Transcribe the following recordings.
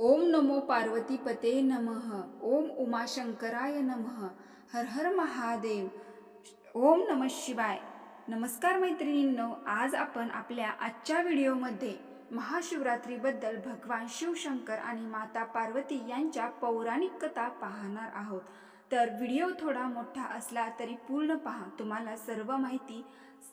ओम नमो पार्वतीपते नमः ओम उमाशंकराय नमः हर हर महादेव ओम नम शिवाय. नमस्कार मैत्रिणींनो आज आपण आपल्या आजच्या व्हिडिओमध्ये महाशिवरात्रीबद्दल भगवान शिवशंकर आणि माता पार्वती यांच्या पौराणिक कथा पाहणार आहोत. तर व्हिडिओ थोडा मोठा असला तरी पूर्ण पहा तुम्हाला सर्व माहिती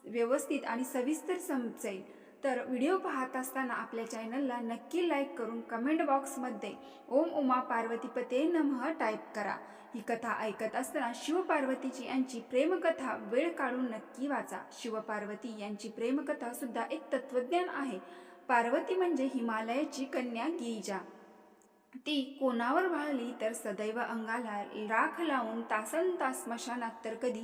व्यवस्थित आणि सविस्तर समजेल. तर व्हिडिओ पाहत असताना आपल्या चॅनलला नक्की लाईक करून कमेंट बॉक्समध्ये ओम उमा पार्वतीपते नमः टाईप करा. ही कथा ऐकत असताना शिवपार्वतीची यांची प्रेमकथा वेळ काढून नक्की वाचा. शिवपार्वती यांची प्रेमकथा सुद्धा एक तत्वज्ञान आहे. पार्वती म्हणजे हिमालयाची कन्या गिरिजा. ती कोणावर वाळली तर सदैव अंगाला राख लावून तासन तास स्मशानात तर कधी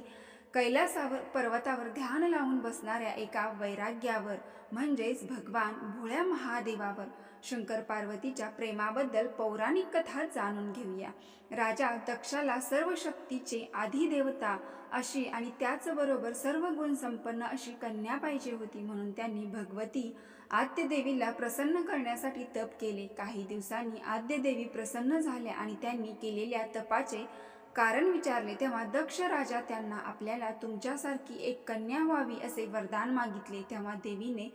कैलासावर पर्वतावर ध्यान लावून बसणाऱ्या एका वैराग्यावर म्हणजेच भगवान भोळ्या महादेवावर शंकर पार्वतीच्या प्रेमाबद्दल पौराणिक कथा जाणून घेऊया. राजा दक्षाला सर्व शक्तीचे आधिदेवता अशी आणि त्याचबरोबर सर्व गुण संपन्न अशी कन्या पाहिजे होती म्हणून त्यांनी भगवती आद्यदेवीला प्रसन्न करण्यासाठी तप केले. काही दिवसांनी आद्यदेवी प्रसन्न झाल्या आणि त्यांनी केलेल्या तपाचे कारण विचारले तेव्हा दक्ष राजा त्यांना आपल्याला तुमच्यासारखी एक कन्या व्हावी असे वरदान मागितले. तेव्हा देवीने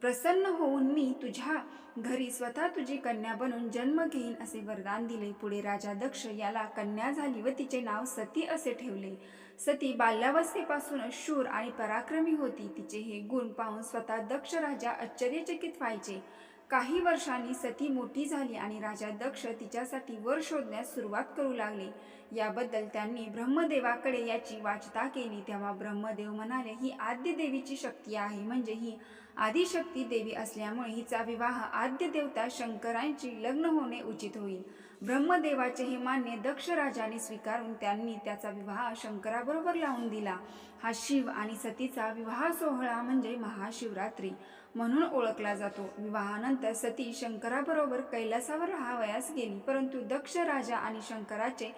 प्रसन्न होऊन मी तुझ्या घरी स्वतः तुझी कन्या बनून जन्म घेईन असे वरदान दिले. पुढे राजा दक्ष याला कन्या झाली व तिचे नाव सती असे ठेवले. सती बाल्यावस्थेपासून शूर आणि पराक्रमी होती. तिचे हे गुण पाहून स्वतः दक्ष राजा आश्चर्यचकित व्हायचे. काही वर्षांनी सती मोठी झाली आणि राजा दक्ष तिच्यासाठी वर शोधण्यास सुरुवात करू लागले. याबद्दल त्यांनी ब्रह्मदेवाकडे याची वाचता केली. तेव्हा ब्रह्मदेव म्हणाले ही आद्य देवीची शक्ती आहे. म्हणजे ही आदिशक्ती देवी असल्यामुळे हिचा विवाह आद्य देवता शंकरांची लग्न होणे उचित होईल. ब्रह्मदेवाचे हे मान्य दक्ष राजाने स्वीकारून त्यांनी त्याचा विवाह शंकराबरोबर लावून दिला. हा शिव आणि सतीचा विवाह सोहळा म्हणजे महाशिवरात्री म्हणून ओळखला जातो. विवाहानंतर सती शंकराबरोबर कैलासावर राहावयास गेली. परंतु दक्ष राजा आणि शंकराचे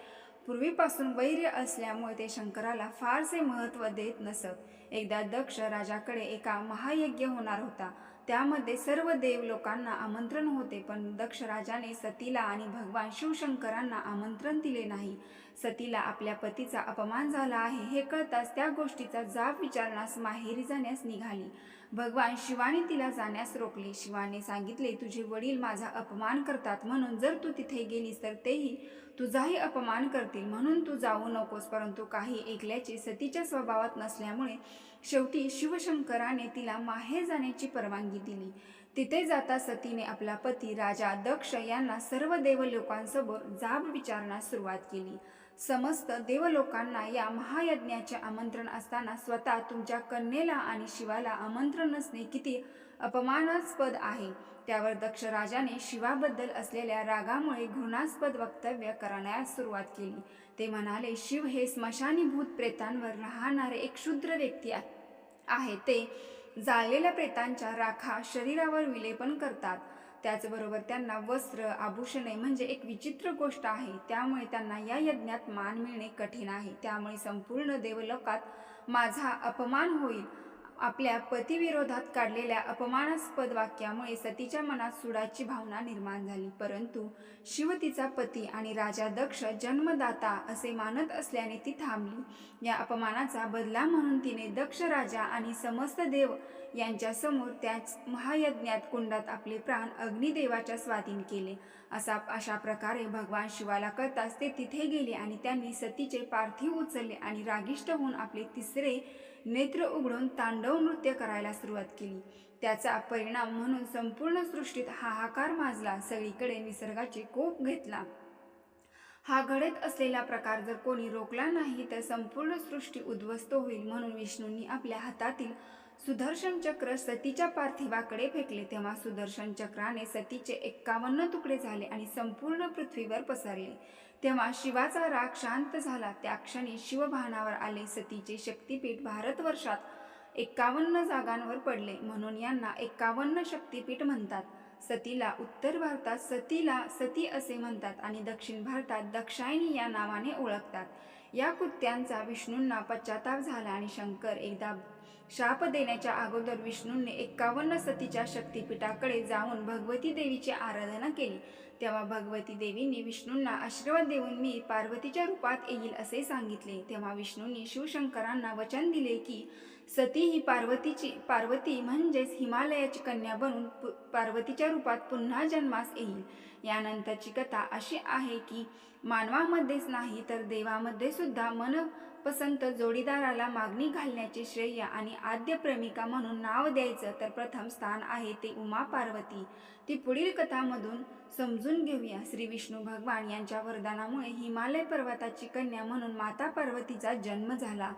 पूर्वीपासून वैर्य असल्यामुळे ते शंकराला फारसे महत्त्व देत नसत. एकदा दक्ष राजाकडे एका महायज्ञ होणार होता. त्यामध्ये सर्व देव लोकांना आमंत्रण होते पण दक्ष राजाने सतीला आणि भगवान शिवशंकरांना आमंत्रण दिले नाही. सतीला आपल्या पतीचा अपमान झाला आहे हे कळताच त्या गोष्टीचा जाब विचारण्यास माहेरी जाण्यास निघाली. भगवान शिवाने तिला जाण्यास रोखले. शिवाने सांगितले तुझे वडील माझा अपमान करतात म्हणून जर तू तिथे गेलीस तर तेही तुझाही अपमान करतील म्हणून तू जाऊ नकोस परंतु काही ऐकल्याचे सतीच्या स्वभावात नसल्यामुळे शेवटी शिवशंकराने तिला माहेर जाण्याची परवानगी दिली. तिथे जाता सतीने आपला पती राजा दक्ष यांना सर्व देवलोकांसोबत जाब विचारण्यास सुरुवात केली. समस्त देवलोकांना या महायज्ञाचे आमंत्रण असताना स्वतः तुमच्या कन्येला आणि शिवाला आमंत्रण नसणे किती अपमानास्पद आहे. त्यावर दक्ष राजाने शिवाबद्दल असलेल्या रागामुळे घृणास्पद वक्तव्य करण्यास सुरुवात केली. ते म्हणाले शिव हे स्मशानीभूत प्रेतांवर राहणारे एक क्षुद्र व्यक्ती आहे. ते जाळलेल्या प्रेतांच्या राखा शरीरावर विलेपन करतात. त्याचबरोबर त्यांना वस्त्र आभूषणे म्हणजे एक विचित्र गोष्ट आहे. त्यामुळे त्यांना या यज्ञात मान मिळणे कठीण आहे. त्यामुळे संपूर्ण देवलोकात माझा अपमान होईल. आपल्या पतीविरोधात काढलेल्या अपमानास्पद वाक्यामुळे सतीच्या मनात सुडाची भावना निर्माण झाली. परंतु शिव तिचा पती आणि राजा दक्ष जन्मदाता असे मानत असल्याने ती थांबली. या अपमानाचा बदला म्हणून तिने दक्ष राजा आणि समस्त देव यांच्यासमोर त्याच महायज्ञात कुंडात आपले प्राण अग्निदेवाच्या स्वाधीन केले. असा अशा प्रकारे भगवान शिवाला कळताच ते तिथे गेले आणि त्यांनी सतीचे पार्थिव उचलले आणि रागिष्ट होऊन आपले तिसरे नेत्र उघडून तांडव नृत्य करायला सुरुवात केली. त्याचा परिणाम म्हणून संपूर्ण सृष्टीत हाहाकार माजला सगळीकडे निसर्गाचे कोप घेतला. हा घडत असलेला प्रकार जर कोणी रोखला नाही तर संपूर्ण सृष्टी उद्ध्वस्त होईल म्हणून विष्णूंनी आपल्या हातातील सुदर्शन चक्र सतीच्या पार्थिवाकडे फेकले. तेव्हा सुदर्शन चक्राने सतीचे एक्कावन्न तुकडे झाले आणि संपूर्ण पृथ्वीवर पसरले. तेव्हा शिवाचा राग शांत झाला. त्या क्षणी शिवभानावर आले. सतीचे शक्तिपीठ भारतवर्षात एक्कावन्न जागांवर पडले. म्हणून यांना एक्कावन्न शक्तिपीठ म्हणतात. सतीला उत्तर भारतात सतीला सती असे म्हणतात आणि दक्षिण भारतात दक्षायणी या नावाने ओळखतात. या कृत्यांचा विष्णूंना पश्चाताप झाला आणि शंकर एकदा शाप देण्याच्या अगोदर विष्णूंनी एक्कावन्न सतीच्या शक्तिपीठाकडे जाऊन भगवती देवीची आराधना केली. तेव्हा भगवती देवीने विष्णूंना आशीर्वाद देऊन मी पार्वतीच्या रूपात येईल असे सांगितले. तेव्हा विष्णूंनी शिवशंकरांना वचन दिले की सती ही पार्वतीची पार्वती म्हणजेच हिमालयाची कन्या बनून पु- पार्वतीच्या रूपात पुन्हा जन्मास येईल. यानंतरची कथा अशी आहे की मानवामध्येच नाही तर देवामध्ये सुद्धा मन पसंत जोडीदाराला मागणी घालण्याचे श्रेय आणि आद्य प्रेमिका म्हणून नाव द्यायचं तर प्रथम स्थान आहे ते उमा पार्वती. ती पुढील कथामधून समजून घेऊया. श्री विष्णू भगवान यांच्या वरदानामुळे हिमालय पर्वताची कन्या म्हणून माता पार्वतीचा जन्म झाला.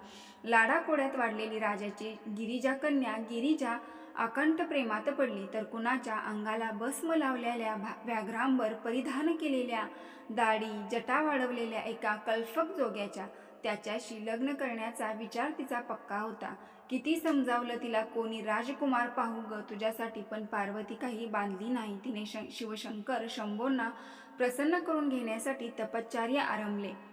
लाडाकोड्यात वाढलेली राजाची गिरिजा कन्या गिरिजा अकंठ प्रेमात पडली तर कुणाच्या अंगाला भस्म लावलेल्या भा- व्याघ्रांवर परिधान केलेल्या दाढी जटा वाढवलेल्या एका कल्फक जोग्याच्या त्याच्याशी लग्न करण्याचा विचार तिचा पक्का होता. किती समजावलं तिला कोणी राजकुमार पाहू ग तुझ्यासाठी पण पार्वती काही बांधली नाही. तिने श शिवशंकर शंभोंना प्रसन्न करून घेण्यासाठी तपश्चर्य आरंभले.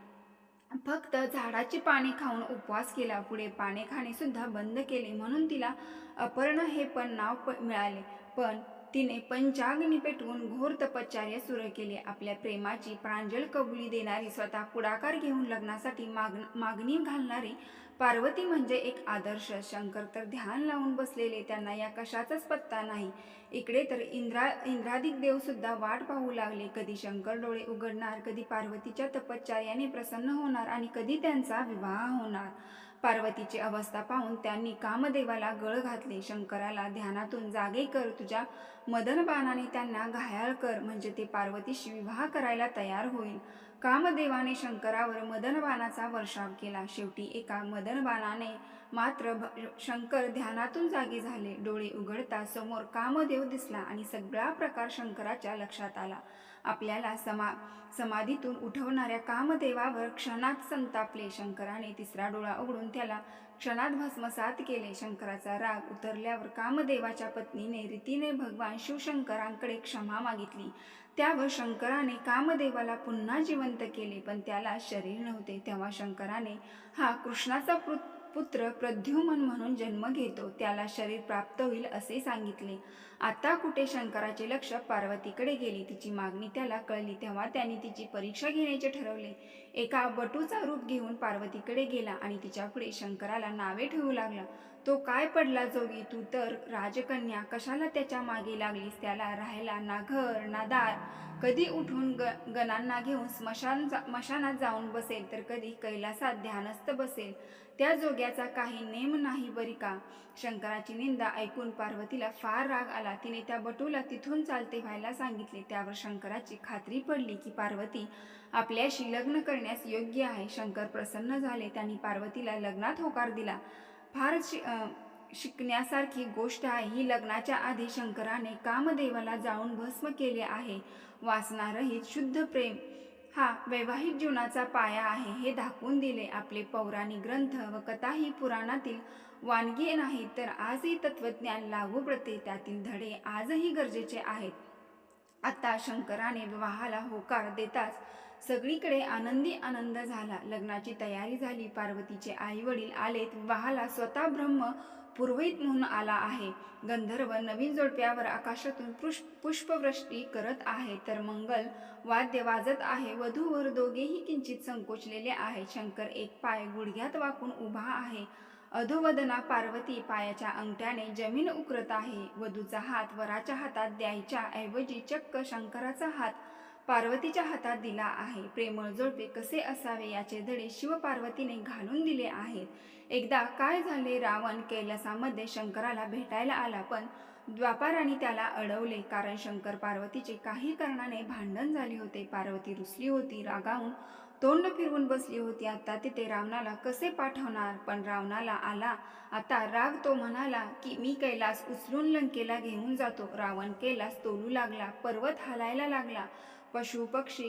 फक्त झाडाची पाने खाऊन उपवास केला. पुढे पाने खाणे सुद्धा बंद केले. म्हणून तिला अपर्णा हे पण नाव प मिळाले. पण तिने पंचाग्नी पेटवून घोर तपश्चर्य सुरू केले. आपल्या प्रेमाची प्रांजल कबुली देणारी स्वतः पुढाकार घेऊन लग्नासाठी माग मागणी घालणारी पार्वती म्हणजे एक आदर्श. शंकर तर ध्यान लावून बसलेले त्यांना या कशाचाच पत्ता नाही. इकडे तर इंद्रा इंद्राधिक देवसुद्धा वाट पाहू लागले. कधी शंकर डोळे उघडणार कधी पार्वतीच्या तपश्चर्याने प्रसन्न होणार आणि कधी त्यांचा विवाह होणार. पार्वतीची अवस्था पाहून त्यांनी कामदेवाला गळ घातले. शंकराला ध्यानातून जागे कर तुझ्या मदनबाणाने त्यांना घायाळ कर म्हणजे ते पार्वतीशी विवाह करायला तयार होईल. कामदेवाने शंकरावर मदनबाणाचा वर्षाव केला. शेवटी एका मदनबाणाने मात्र भ- शंकर ध्यानातून जागे झाले. डोळे उघडता समोर कामदेव दिसला आणि सगळा प्रकार शंकराच्या लक्षात आला. आपल्याला समा समाधीतून उठवणाऱ्या कामदेवावर क्षणात संतापले शंकराने तिसरा डोळा उघडून त्याला क्षणात भस्मसात केले. शंकराचा राग उतरल्यावर कामदेवाच्या पत्नीने रीतीने भगवान शिवशंकरांकडे क्षमा मागितली. त्यावर शंकराने कामदेवाला पुन्हा जिवंत केले पण त्याला शरीर नव्हते. तेव्हा शंकराने हा कृष्णाचा पु- पुत्र प्रद्युमन म्हणून जन्म घेतो त्याला शरीर प्राप्त होईल असे सांगितले. आता कुठे शंकराचे लक्ष पार्वतीकडे गेली तिची मागणी त्याला कळली तेव्हा त्याने तिची परीक्षा घेण्याचे ठरवले. एका बटूचा रूप घेऊन पार्वतीकडे गेला आणि तिच्या पुढे शंकराला नावे ठेवू लागला. तो काय पडला जोगी तू तर राजकन्या कशाला त्याच्यामागे लागलीस? त्याला राहायला ना घर ना दार. कधी उठून ग गणांना घेऊन स्मशान जा मशानात जाऊन बसेल तर कधी कैलासात ध्यानस्थ बसेल. त्या जोग्याचा काही नेम नाही बरी का? शंकराची निंदा ऐकून पार्वतीला फार राग आला. तिने त्या बटूला तिथून चालते व्हायला सांगितले. त्यावर शंकराची खात्री पडली की पार्वती आपल्याशी लग्न करण्यास योग्य आहे. शंकर प्रसन्न झाले. त्यांनी पार्वतीला लग्नात होकार दिला. फार शि शिकण्यासारखी गोष्ट आहे. ही लग्नाच्या आधी शंकराने कामदेवाला जाऊन भस्म केले आहे. वासनारहित शुद्ध प्रेम हा वैवाहिक जीवनाचा पाया आहे हे दाखवून दिले आपले पौराणिक ग्रंथ व कथा ही पुराणातील वानगी नाही तर आजही तत्वज्ञान लागू पडते त्यातील धडे आजही गरजेचे आहेत. आता शंकराने विवाहाला होकार देताच सगळीकडे आनंदी आनंद झाला. लग्नाची तयारी झाली पार्वतीचे आई वडील आलेत विवाहाला स्वतः ब्रह्म पुरोहित म्हणून आला आहे. गंधर्व नवीन जोडप्यावर आकाशातून पुष्प पुष्पवृष्टी करत आहे. तर मंगल वाद्य वाजत आहे. वधूवर दोघेही किंचित संकोचलेले आहे. शंकर एक पाय गुडघ्यात वाकून उभा आहे. अधोवदना पार्वती पायाच्या अंगठ्याने जमीन उकरत आहे. वधूचा हात वराच्या हातात द्यायच्या ऐवजी चक्क शंकराचा हात पार्वतीच्या हातात दिला आहे. प्रेमळ जोडपे कसे असावे याचे धडे शिवपार्वतीने घालून दिले आहेत. एकदा काय झाले रावण कैलासामध्ये शंकराला भेटायला आला पण द्वापाराने त्याला अडवले. कारण शंकर पार्वतीचे काही कारणाने भांडण झाले होते. पार्वती रुसली होती रागावून तोंड फिरवून बसली होती. आता तिथे रावणाला कसे पाठवणार? पण रावणाला आला. आता राग तो म्हणाला की मी कैलास उचलून लंकेला घेऊन जातो. रावण कैलास तोलू लागला पर्वत हालायला लागला. पशु पक्षी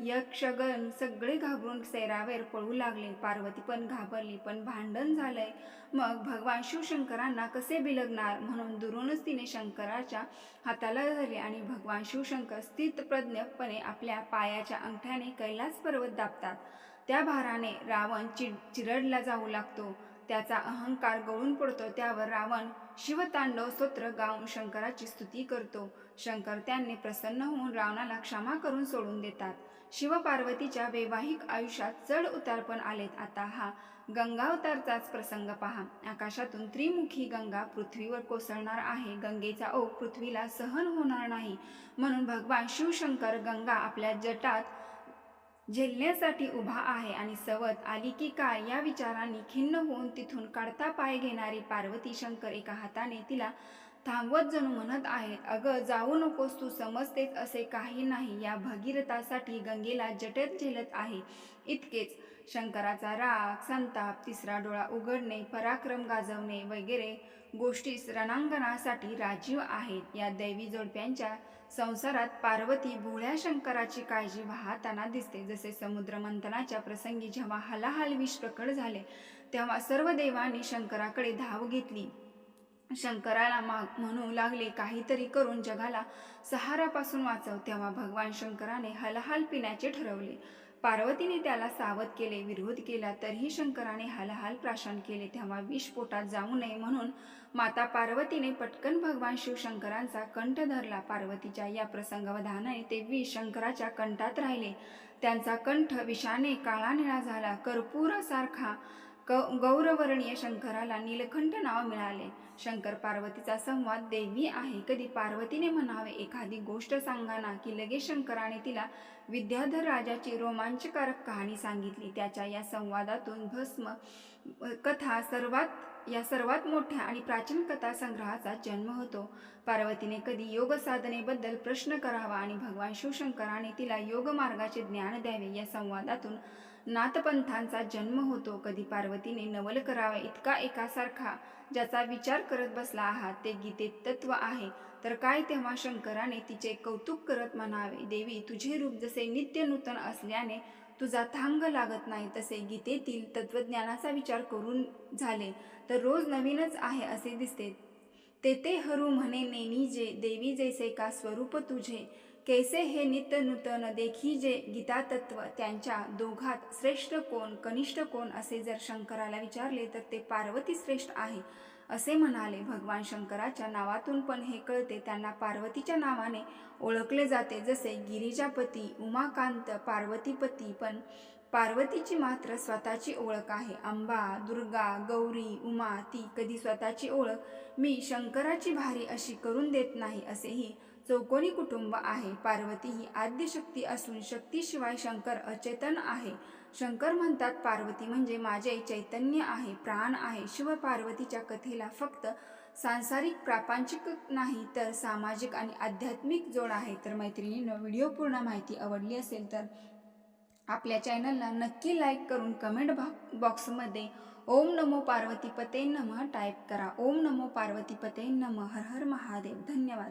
यक्षगण सगळे घाबरून सैरावेर पळू लागले. पार्वती पण घाबरली पण भांडण झालंय. मग भगवान शिवशंकरांना कसे बिलगणार? म्हणून दुरूनच तिने शंकराच्या हाताला धरले आणि भगवान शिवशंकर स्थितप्रज्ञपणे आपल्या पायाच्या अंगठ्याने कैलास पर्वत दाबतात. त्या भाराने रावण चिड चिरडला जाऊ लागतो. त्याचा अहंकार गळून पडतो. त्यावर रावण शिवतांडव स्तोत्र गाऊन शंकराची स्तुती करतो. शंकर त्यांनी प्रसन्न होऊन रावणाला क्षमा करून सोडून देतात. शिवपार्वतीच्या वैवाहिक आयुष्यात चढ उतार पण आलेत. आता हा गंगावतारचाच प्रसंग पहा. आकाशातून त्रिमुखी गंगा पृथ्वीवर कोसळणार आहे. गंगेचा ओघ पृथ्वीला सहन होणार नाही. म्हणून भगवान शिवशंकर गंगा आपल्या जटात झेलण्यासाठी उभा आहे आणि सवत आली की काय या विचारांनी खिन्न होऊन तिथून काढता पाय घेणारी पार्वती शंकर एका हाताने तिला थांबवत जणू म्हणत आहेत अगं जाऊ नकोस तू समजतेच असे काही नाही या भगीरथासाठी गंगेला जटेत झेलत आहे इतकेच. शंकराचा राग संताप तिसरा डोळा उघडणे पराक्रम गाजवणे वगैरे गोष्टीस रणांगणासाठी राजीव आहेत. या दैवी जोडप्यांच्या संसारात पार्वती भोळ्या शंकराची काळजी वाहताना दिसते. जसे समुद्र मंथनाच्या प्रसंगी जेव्हा हलाहल विष प्रकट झाले तेव्हा सर्व देवांनी शंकराकडे धाव घेतली. शंकराला माग म्हणू लागले काहीतरी करून जगाला सहारापासून वाचव. तेव्हा भगवान शंकराने हलहाल पिण्याचे ठरवले. पार्वतीने त्याला सावध केले विरोध केला तरीही शंकराने हालहाल प्राशन केले. तेव्हा विष पोटात जाऊ नये म्हणून माता पार्वतीने पटकन भगवान शिवशंकरांचा कंठ धरला. पार्वतीच्या या प्रसंगावधानाने ते विष शंकराच्या कंठात राहिले. त्यांचा कंठ विषाने काळा निळा झाला. कर्पूरासारखा ग गौरवर्णीय शंकराला नीलकंठ नाव मिळाले. शंकर पार्वतीचा संवाद देवी आहे. कधी पार्वतीने म्हणावे एखादी गोष्ट सांगाना की लगेच शंकराने तिला विद्याधर राजाची रोमांचकारक कहाणी सांगितली. त्याच्या या संवादातून भस्म कथा सर्वात या सर्वात मोठ्या आणि प्राचीन कथा संग्रहाचा जन्म होतो. पार्वतीने कधी योग साधनेबद्दल प्रश्न करावा आणि भगवान शिवशंकराने तिला योग मार्गाचे ज्ञान द्यावे या संवादातून नाथपंथांचा जन्म होतो. कधी पार्वतीने नवल करावा इतका एकासारखा ज्याचा विचार करत बसला आहात ते गीतेत तत्व आहे. तर काय तेव्हा शंकराने तिचे कौतुक करत म्हणावे देवी तुझे रूप जसे नित्य नूतन असल्याने तुझा थांग लागत नाही तसे गीतेतील तत्वज्ञानाचा विचार करून झाले तर रोज नवीनच आहे असे दिसते. तेथे हरू म्हणे नेनी जे देवी जैसे का स्वरूप तुझे कैसे हे नित्य नूतन देखी जे गीता तत्व त्यांच्या दोघात श्रेष्ठ कोण कनिष्ठ कोण असे जर शंकराला विचारले तर ते पार्वती श्रेष्ठ आहे असे म्हणाले भगवान शंकराच्या नावातून पण हे कळते. त्यांना पार्वतीच्या नावाने ओळखले जाते जसे गिरिजापती उमाकांत पार्वतीपती पण पार्वतीची मात्र स्वतःची ओळख आहे. अंबा दुर्गा गौरी उमा ती कधी स्वतःची ओळख मी शंकराची भारी अशी करून देत नाही असेही चौकोनी कुटुंब आहे. पार्वती ही आद्यशक्ती असून शक्तीशिवाय शंकर अचेतन आहे. शंकर म्हणतात पार्वती म्हणजे माझे चैतन्य आहे प्राण आहे. शिव पार्वतीच्या कथेला फक्त सांसारिक प्रापंचिक नाही तर सामाजिक आणि आध्यात्मिक जोड आहे. तर मैत्रिणीनं व्हिडिओ पूर्ण माहिती आवडली असेल तर आपल्या चॅनलला नक्की लाईक करून कमेंट बॉक्समध्ये ओम नमो पार्वतीपते नमः टाईप करा. ओम नमो पार्वतीपते नमः हर हर महादेव. धन्यवाद.